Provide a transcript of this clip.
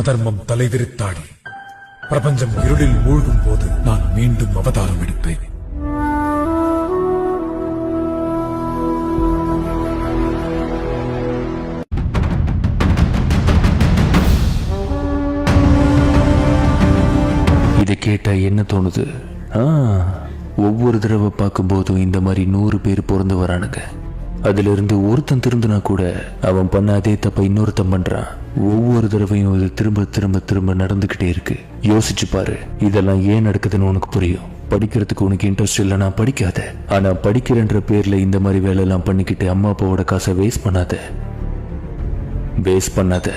அதர்மம் தலைவிரித்தாடி. பிரபஞ்சம் இருளில் மூழ்கும் போது நான் மீண்டும் அவதாரம் எடுப்பேன். இதை கேட்டா என்ன தோணுது? ஆ ஒவ்வொரு தடவை பார்க்கும்போதும் இந்த மாதிரி நூறு பேர் பிறந்து வரானுங்க. அதிலிருந்து ஒருத்தன் திருந்தினா கூட அவன் பண்ண அதே தப்ப இன்னொருத்தன் பண்றான். ஒவ்வொரு தடவையும் இது திரும்ப திரும்ப திரும்ப நடந்துகிட்டே இருக்கு. யோசிச்சு பாரு இதெல்லாம் ஏன் நடக்குதுன்னு உனக்கு புரியும். படிக்கிறதுக்கு உனக்கு இன்ட்ரெஸ்ட் இல்லைனா படிக்காத. ஆனா படிக்கிறன்ற பேர்ல இந்த மாதிரி வேலை எல்லாம் பண்ணிக்கிட்டு அம்மா அப்பாவோட காசை வேஸ்ட் பண்ணாத. வேஸ்ட் பண்ணாத.